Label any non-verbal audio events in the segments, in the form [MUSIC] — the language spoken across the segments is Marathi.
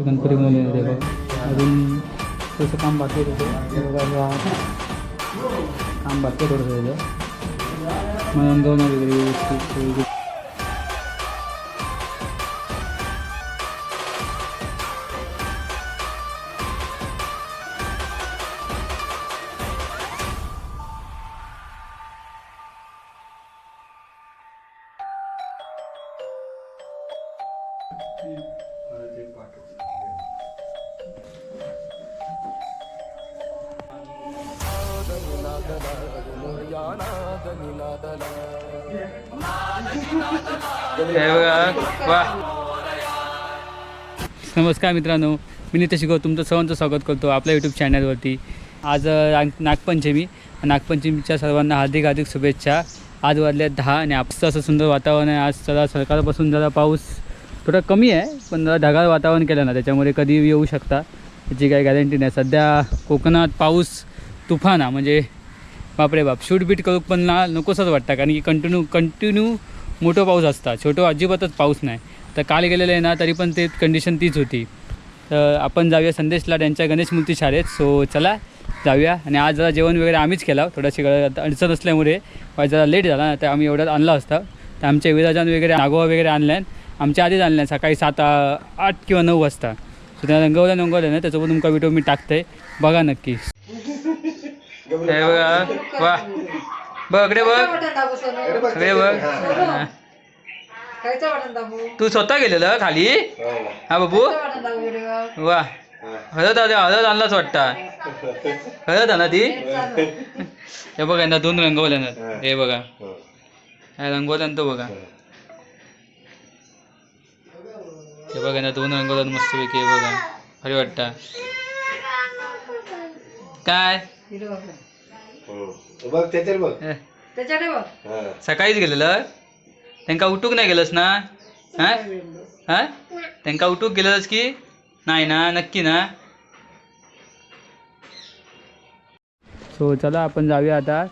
गणपती बनवले ते बघ अजून थोडंसं काम बाकी आहे त्याचं हे बघा हा काम बाकी आहे थोडंसं त्याचं मग रंगवणार वगैरे नमस्कार मित्रांनो मी नितेश गो तुमचं सर्वांचं स्वागत करतो आपल्या यूट्यूब चॅनलवरती आज नागपंचमी. नागपंचमीच्या सर्वांना हार्दिक हार्दिक शुभेच्छा. आज वाजले दहा आणि आपलं असं सुंदर वातावरण आहे. आज जरा सकाळपासून जरा पाऊस थोडा कमी आहे पण जरा ढगाळ वातावरण केलं ना त्याच्यामुळे कधी येऊ शकता. त्याची काही गॅरंटी नाही. सध्या कोकणात पाऊस तुफाना म्हणजे बापरे बाप. शूट बीट करू पण ना नकोसंच वाटतं. कारण की कंटिन्यू कंटिन्यू मोठं पाऊस असता छोटं अजिबातच पाऊस नाही. तर काल गेलेलं आहे ना तरी पण ते कंडिशन तीच होती. तर आपण जाऊया संदेश लाड यांच्या गणेश मूर्ती शाळेत. सो चला जाऊया. आणि आज जरा जेवण वगैरे आम्हीच केला. थोडीशी अडचण असल्यामुळे जरा लेट झाला ना तर आम्ही एवढ्यात आणला असता. तर आमचे विराजन वगैरे नागोवा वगैरे आणल्यान आमच्या आधीच आणल्यान सकाळी सात आठ किंवा नऊ वाजता. सो त्या रंगवल्या रंगवल्या ना त्याच्यावर तुमका व्हिडिओ मी टाकते बघा नक्की. बघा बघ बघ. हा. खायचं तू स्वतः गेलेलं खाली? हा बाबू? व्हिडिओ वा. हळद आले हळद आणलाच वाटतं. हळद आणा ती. हे बघा यांना दोन रंगवल्या ना हे बघा. ह्या रंगवल्या तो बघा. हे बघा ना दोन रंगवल्यात मस्तपैकी हे बघा. भारी वाटतं. काय? हो. बघ त्याच्यावर बघ. ए, त्याच्याकडे बघ. सकाळीच गेलेलं? त्यांका उठूक नाही गेलंस ना? हा? त्यांका उठूक गेलंस की? नाही ना नक्की ना. सो चला आपण जाऊया आता.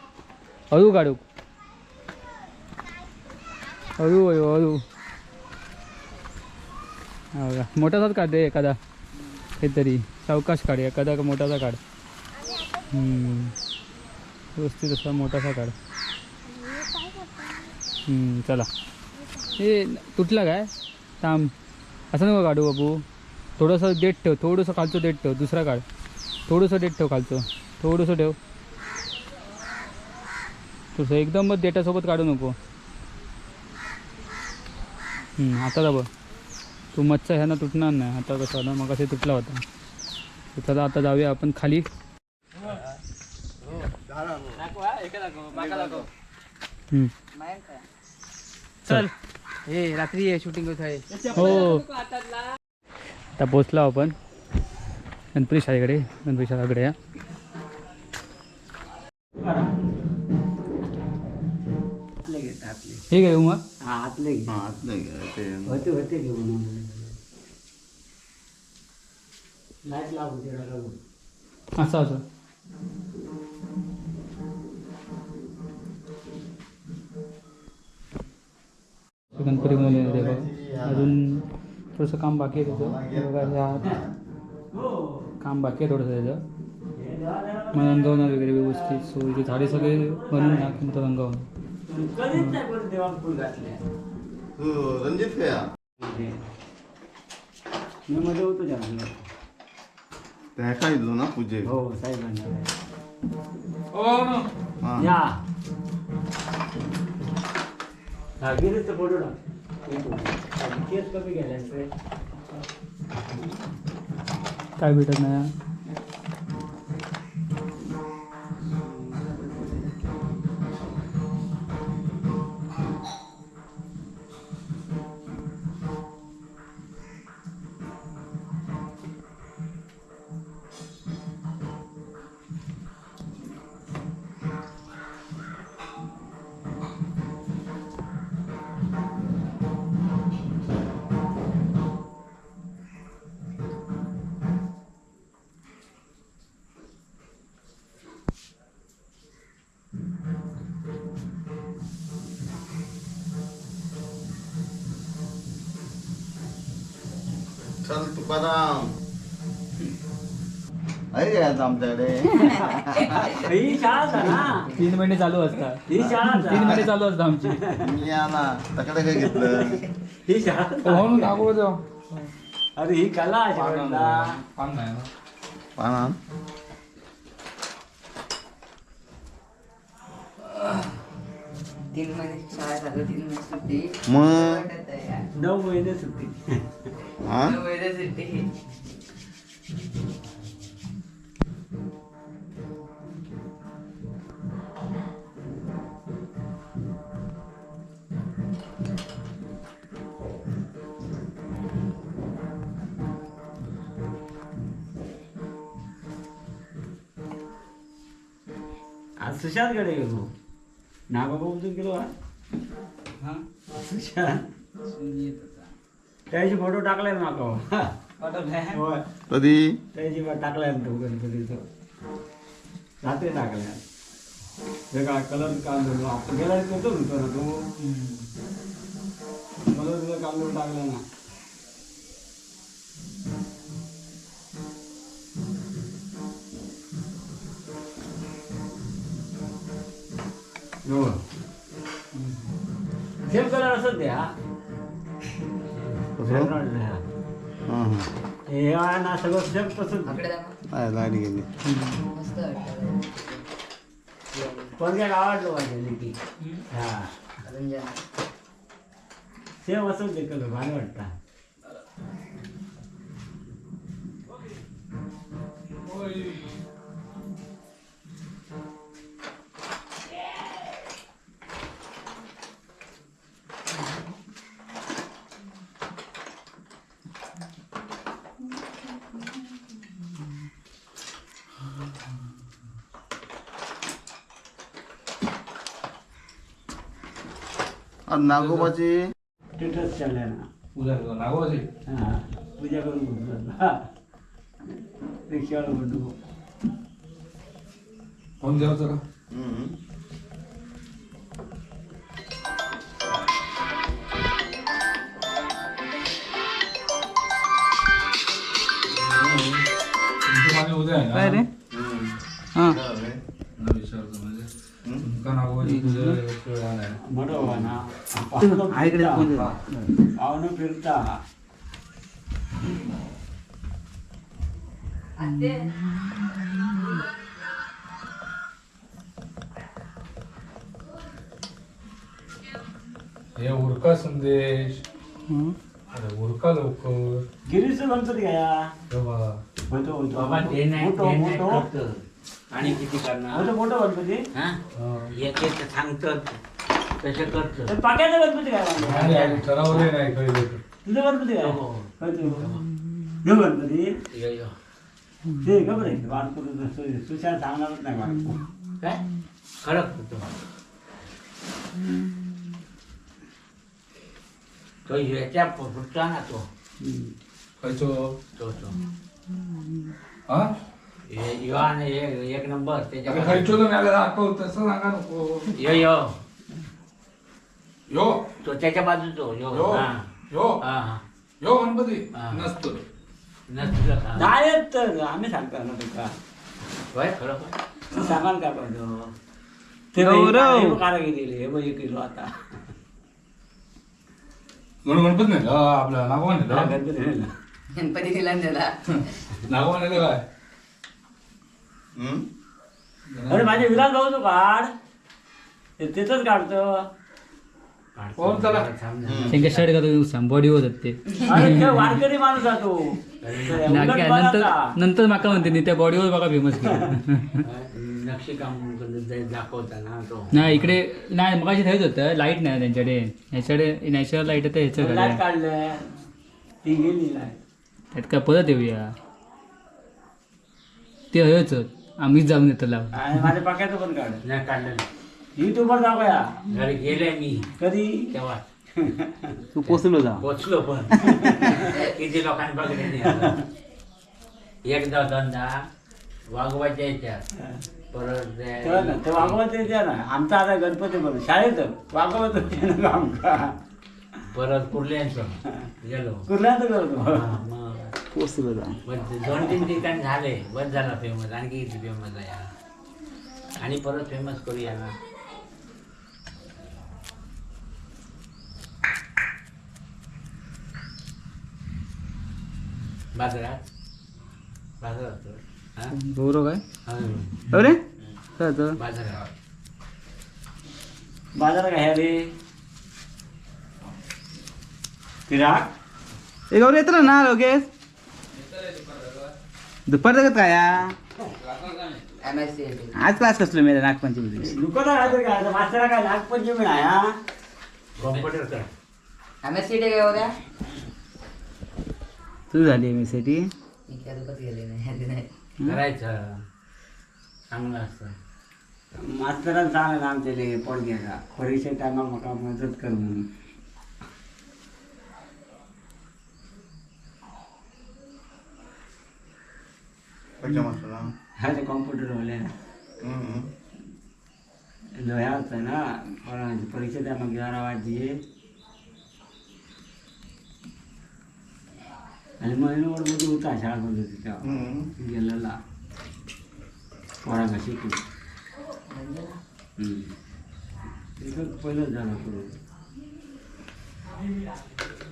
अळू काढू हळू हळू अळू हो का मोठासाच काढते एखादा. काहीतरी. सावकाश काढ एखादा मोठासा काढ. व्यवस्थित असा मोठासा काढ. हम्म, चला. हे तुटला काय? थांब. असं नको काढू बाबू. थोडंसं देठ ठेव. थोडंसं खालचं देठ ठेव. दुसरा काढ. थोडंसं देठ ठेव खालचं. थोडंसं ठेव. तुझं एकदमच देठासोबत काढू नको. हम्म, आता दाबा. तू मच्छा ह्यानं तुटणार नाही. आता कसं आलं मग तुटला होता. तर चला आता जाऊया आपण खाली. हम्म. चल. हे रात्री शूटिंग होत आहे हो. आता पोचलो आपण. गणपती शाळेकडे. गणपती शाळेकडे या. हे घेऊ मग आतले. होते होते घेऊन लाइट लागू. असं असं. गणपती बनवले ते बघ. अजून थोडंसं काम बाकी आहे त्याचं. हे बघा ह्या काम बाकी आहे थोडंसं त्याचं. मग रंगवणार वगैरे व्यवस्थित सो इथे झाडे सगळे बनवून टाकून नंतर रंगवणार तू रणजित मी मध्ये होतो जास्त त्या काय दिलो ना पूजे हो साहेबांना हा. या. तर फोटो टाक केस कमी गेला काय भेटत नाही तुकाराम आहे काय आता आमच्याकडे. [LAUGHS] ही शाळाच आहे ना. तीन महिने चालू असतात. ही शाळाच तीन. महिने चालू असतात आमची. मी आला तकडे काय घेतलं? ही. म्हणून दाखवतो. अरे ही कला आहे. पाना तीन महिने शाळा चालू तीन महिने सुट्टी. मग? वाटत आहे यार. नऊ महिने सुट्टी. हा? नऊ महिने सुट्टी. आज सुशांतकडे गेलो. नागोबाबून गेलो हा? त्याची फोटो टाकलाय होय. कधी? त्याची टाकलाय तो गणपतीचं रात्री टाकलाय. वेगळा कलर आपण गेला करतो ना तो. कलर काढून टाकला ना. सेम कलर असत द्या. कसं हां हां. हे ना सगळं सेम तसंच. आहे लाइट गेली. मस्त वाटतं पण काय आवडलं पाहिजे की हा. सेम असंच ते कलर भारी वाटतं. नागोबाची? स्टेटस चाललाय ना. पूजा नागोबाची? हा पूजा करून बोलतो हा रिक्षावाला बोलतो फोन द्यायचं का तुमका नागोबाची पूजा आहे बरोबर ना पाहुणं आईकडे फिरता. फोन दे. पाहुणं फिरता हे हे मोठं मोठं. आणि किती करणार होतो मोठं गणपती हा? हा. एक एक सांगतं तसं करतं तर पाक्याचा गणपती काय? नाही, कळलं. तुझं गणपती काय हो. होतो. ह्यो गणपती यो, यो. ते खबर आहे बाळपूर सुशांत सांगणारच नाही बाळपूर काय खरंच होतो तो याच्या पुढचा ना तो खायचो तो तो हा हे- हे- एक नंबर त्याच्या अरे खायचो तर मला दाखव तसं सांगा नको. यो यो. यो. तो त्याच्या बाजूचो यो. यो. हा. यो. हा, हा. यो गणपती. हा. नसतो. नसलं का? नाही येत तर आम्ही सांगता ना तुका. होय खरं होय. तू सांगाल का पाहिजे ते गौरव. कारागिरी हे बघ एक किलो आता. म्हणून गणपती नाही आपला नागोबा हा, नाही गणपती नेला. गणपती दिला ना त्याला नागोबा नाही काय? अरे माझे विराट भाऊ तू काढ. ते तिथंच काढतो. चला? ना. त्यांच्या शर्ट का बॉडी होतात ते. अरे ते वारकरी माणूस नंतर नंतर माका म्हणते नाही त्या बॉडीवर बघा फेमस नक्षीकाम ना तो. नाही इकडे नाही मगाशी थंयच होतं लाइट नाही त्यांच्याकडे. ह्याच्याकडे नॅचरल लाइट आहे ह्याचं लाइट घालाय. काढलंय. ती गेली लाइट त्यात काय परत येऊया ते हयच आम्हीच जाऊन येतो लाव आणि माझ्या पाक्याचं पण काढ. नाही काढलं युट्यूबवर दाखवया घरी गेले मी. कधी? तेव्हा तू पोचलो जा. पोचलो पण. किती लोकांनी बघले नाही आता. एकदा दोनदा वाघोबाच्या याच्यात परत ते- तेव्हा ना ते वागवत येते ना. आमचा आता गणपती बघ. शाळेत वागवत होते ना आमका परत कुर्ल्यांचं. गेलो. कुर्ल्याचं करतो हा, मग. पोचलो जा बस दोन तीन ठिकाण झाले बस झाला फेमस आणखी किती फेमस आहे याला आणि परत फेमस करूया ना. बाजारात बाजारात हा? गौरव काय? हा. अरे? काय होतं? बाजारात बाजार काय रे? फिराक? ए येतो ना लगेच दुपार जगत काय या? एम एस सी आज क्लास कसलो मेरा नागपंचमी दिवशी दुकान राहतो काय? आता मास्तरा काय? नागपंचमी नाही हा? कॉम्प्युटर कर एम एस सी झाली मी साठी मी काय दुखत गेले नाही करायचं. चांगलं असतं. मास्तरान सांग ना आमचे पोट घ्यायला परीक्षे टायमा म्हाका मदत कर म्हणून. मास्तरां? हा ते कॉम्प्युटर वाले होतं ना परीक्षा टायमा ग्यारा वाजते आणि महिनाभरमध्ये होता शाळा मध्ये तिथं. हम्म. गेलेला. पोरांना शिकून हम्म. तिथं पहिलंच झालं करून तर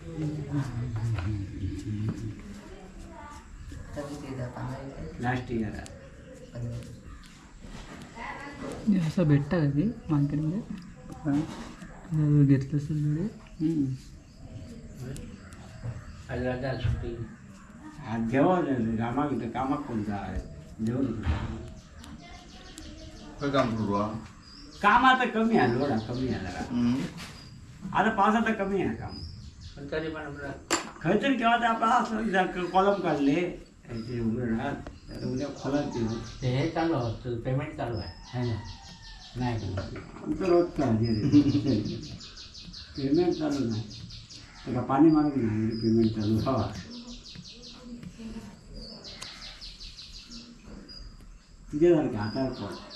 किती येतात? पंधरा येतात? Last year. असं भेटतं का ते मार्केटमध्ये घेतलं असेल आज राजा सुट्टी कामाक जेवण खंय काम करू? काम आता कमी आहे लोडा कमी आहे जरा. हम्म. आता पावसात कमी आहे काम. पण तरी पण आपलं खरं तर केव्हा ते आपला असं कॉलम काढले याचे उघडणार तर उद्या खोलात देऊ ते हे चालू होतं पेमेंट चालू आहे है ना नाही का? आमचं रोज पेमेंट चालू नाही त्याला पाणी मारून नाही पेमेंट चालू हवा तुझ्यासारखं हातावर पड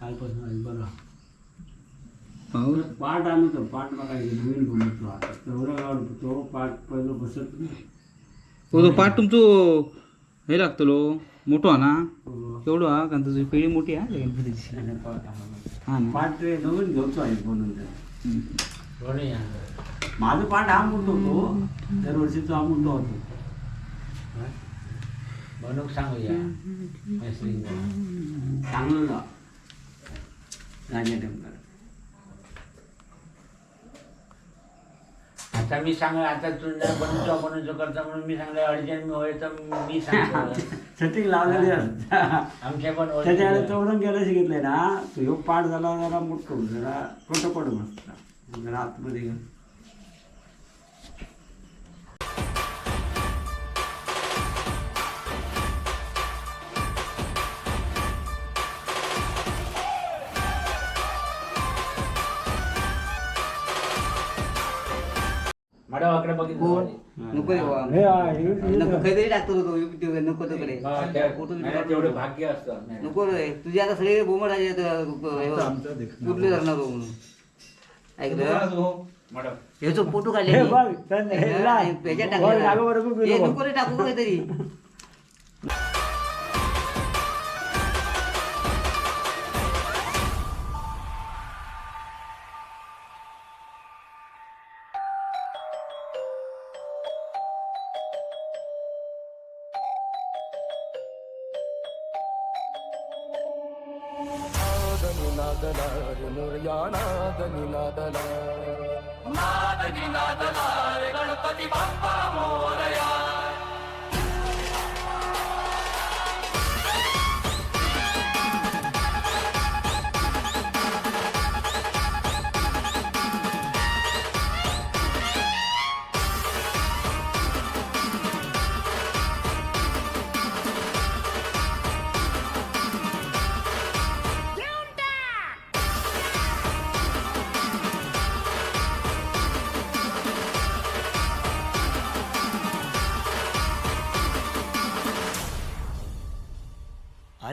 कालपासून बरं पाऊस पाठ आम्ही तो पाठ बघायचं नवीन बनवतो आता. तेवढं गाव तो पाठ पहिलं बसत नाही. हो तो पाठ तुमचं हे लागतलो मोठो हा ना? हो. केवढो हा कारण तुझी पिढी मोठी हा गणपतीची. हा ना? पाठ ते नवीन घेऊचो आहे ते. म्हणून माझं पाठ हा मोठो होतो दरवर्षीचा हा मोठा होतो. म्हणून सांगूया. राजा टेम्पर आता मी सांग आता तुला बनवतो बनवतो करता म्हणून मी सांगलं अर्जंट मी होय तर मी सांगतो. [LAUGHS] सेटिंग लावलेली आमच्या पण त्याच्याकडे तेवढं गेलं शिकले ना तो ह्यो पाठ झाला जरा मोठं जरा पड मस्त जरा आतमध्ये गेलं बघितलं नको रे बाबा. हे हा, हे- हे- नको काहीतरी टाकतो तो युट्यूब नको तो कडे हा, त्या- फोटो नाही, तेवढं भाग्य असतं. नाही. नको रे. तुझी आता सगळे बोमट आहे कुठले धरणार हो म्हणून ऐकलं ह्याचो फोटो काढले हे. बघ, त्याने हे हे वर हे बघ. नको रे टाकू काहीतरी. या नाद निनादला नाद निनादला गणपती बाप्पा मोरया.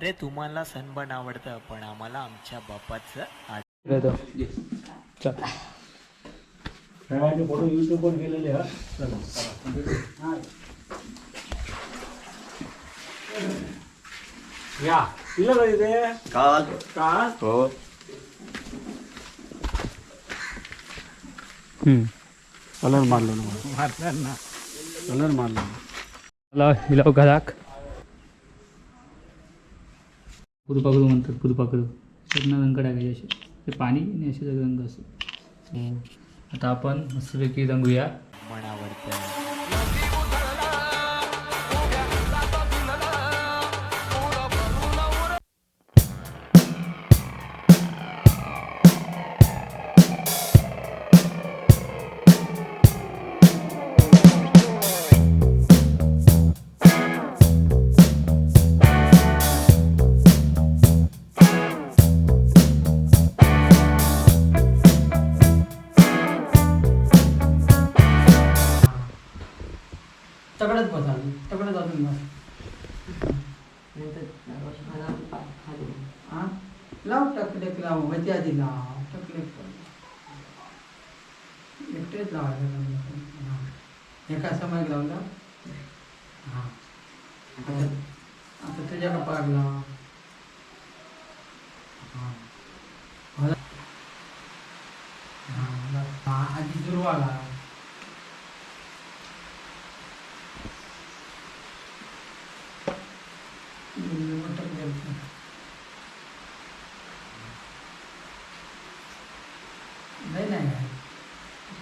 अरे तुम्हाला सनबर्न आवडतं पण आम्हाला आमच्या बापाचं फोटो युट्यूबवर गेलेले हा? चला. या. काल. का हो. कलर मारलो ना. कलर मारलो मला हिलाव घराक फुलपाकडू म्हणतात फुलपाकडू पूर्ण रंग टाकायचे असे ते पाणी आणि असे सगळे रंग असं आता आपण मस्तपैकी रंगूया. टकलेक आधी लाव टकलेक एकटेच लावायचं म्हणजे. एका समय लावला हा. आता तुझ्या कपाळ लाव आधी दुर्वा लाव नाही नाही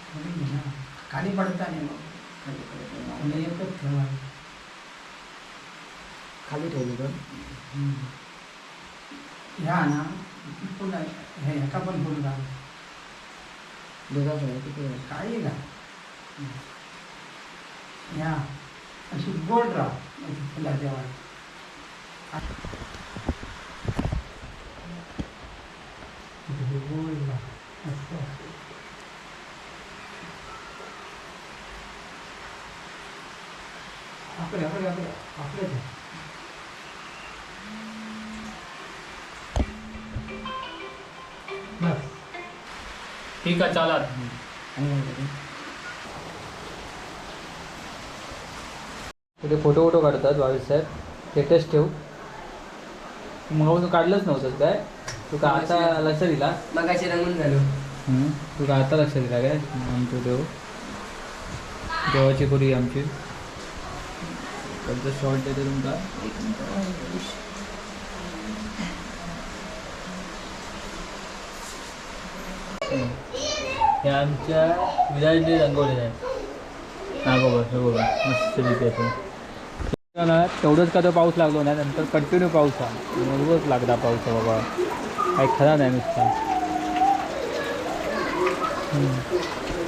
खाली घे ना. खाली पडता नाही मग आणि एकच ठेवा खाली ठेवलं तर ह्या ना पुन्हा हे ह्याचा पण फुल घाल काही घाल ह्या अशी गोड राह अशी फुलाच्या वाट गोड राह असं आपले आपले आपले आपलेच आहे. बस ठीक आहे चाला तिथे फोटो फोटो काढतात बावीस साहेब. स्टेटस ठेव. मग तू काढलंच नव्हतं काय? तू का आता लक्ष दिला? मग अशी रंगून झालो. तू का आता लक्ष दिला काय? आमचं देव देवाची करूया आमची. त्यांचं शॉर्ट देते तुमका हे आमच्या विराजने रंगवलेलं आहे. नागोबा हे बघा. मस्त ना तेवढंच का तो पाऊस लागलो ना नंतर कंटिन्यू पाऊस आहे. लागला पाऊस आहे बाबा. काही खरा नाही नुसता.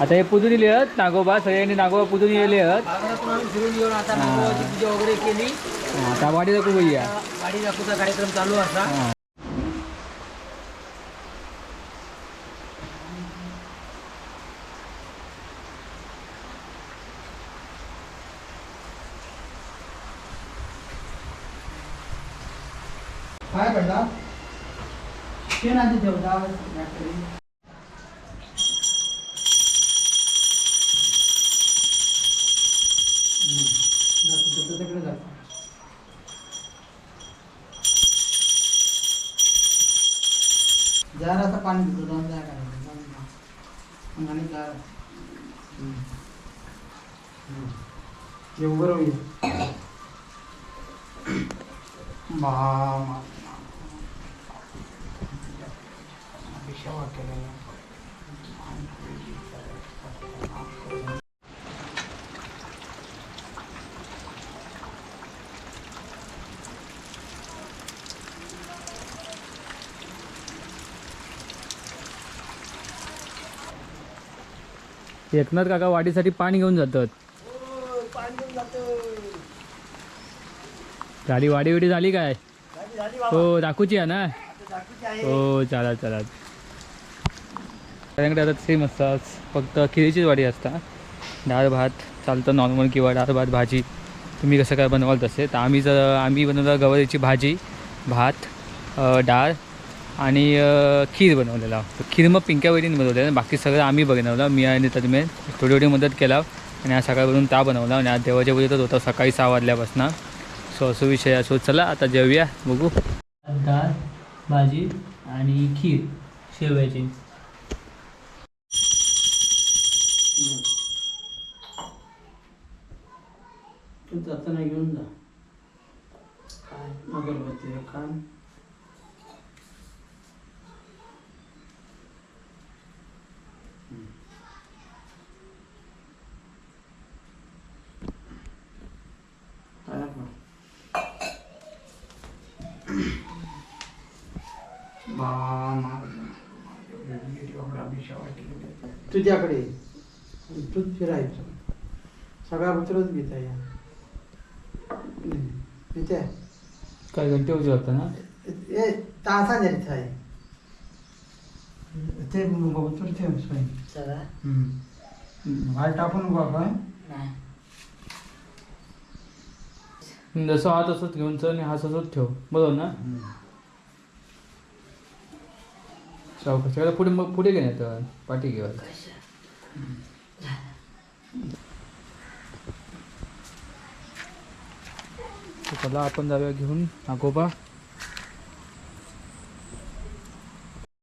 आता हे पुजून येले आहेत नागोबा सगळ्यांनी नागोबा पुजून येले आहेत. आता वाडी दाखवू भैया गाडी दाखवचा कार्यक्रम चालू असा. काय पडला शेण आधी एकनाथ काका वाडीसाठी पाणी घेऊन जातात. गाडी वाडी विडी झाली काय? हो दाखवूची आहे ना? हो चला चला. त्याच्याकडे आता सेम असतात. फक्त खिरीचीच वाडी असता. डाळ भात चालतं नॉर्मल किंवा डाळ भात भाजी. तुम्ही कसं काय बनवाल तसे? तर आम्ही जर आम्ही बनवलं गवारीची भाजी भात डाळ आणि खीर बनवलेला. तर खीर मग पिंक्या वहिनीने बनवलेलं बाकी सगळं आम्ही बनवलं. मी आणि तन्मय थोडी थोडी मदत केला. आणि आज सकाळपासून ता बनवला. आणि आज देवाच्या पूजेतच होता. सकाळी सहा वाजल्यापासून. सो असं विषय असो. चला आता जेवूया. बघू. डाळ भाजी आणि खीर शेवयाची. तू जाताना घेऊन जा. काय? अगरबत्ती एक तुझ्याकडे तूच फिरायचं. सगळा उतरच घेता या. इथे. काय घंटे उजे होता ना? ए तासा जायचं आहे ते उतरते स्वयं. चला. भाई टाकून बाबा नाही. जसं हा तसंच घेऊन चल आणि हा तसंच ठेव. बरोबर ना? सावकाश पुढे मग पुढे घेण्यात पाठी घेऊया तर चला आपण जाऊया घेऊन.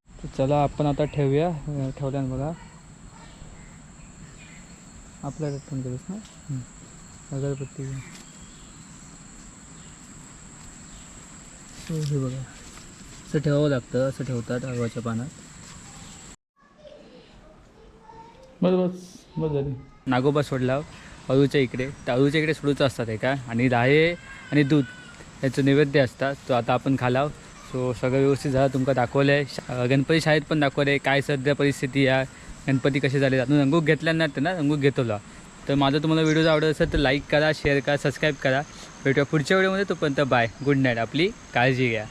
तर चला आपण आता ठेवूया. अं, ठेवल्यानं बघा. आपल्याकडे पण करूस ना. अगरबत्ती. हो, हे बघा. असं ठेवावं लागतं असं ठेवतात हळवाच्या पानात. बस बस बस झाली. नागोबा सोडला अळूच्या इकडे. तर अळूच्या इकडे सोडूचं असतात हे का? आणि राहे आणि दूध याचं नैवेद्य असतात तो आता आपण खालाव. सो सगळं व्यवस्थित झालं. तुमका दाखवलं आहे गणपती शाळेत पण दाखवलं आहे काय सध्या परिस्थिती आहे गणपती कसे झाले? अजून रंगूक घेतल्या नाही ना? रंगूक घेतला. तर माझा तुम्हाला व्हिडिओ आवडत असेल तर लाईक करा शेअर करा सबस्क्राईब करा. भेटूया पुढच्या व्हिडिओमध्ये तोपर्यंत बाय गुड नाईट आपली काळजी घ्या.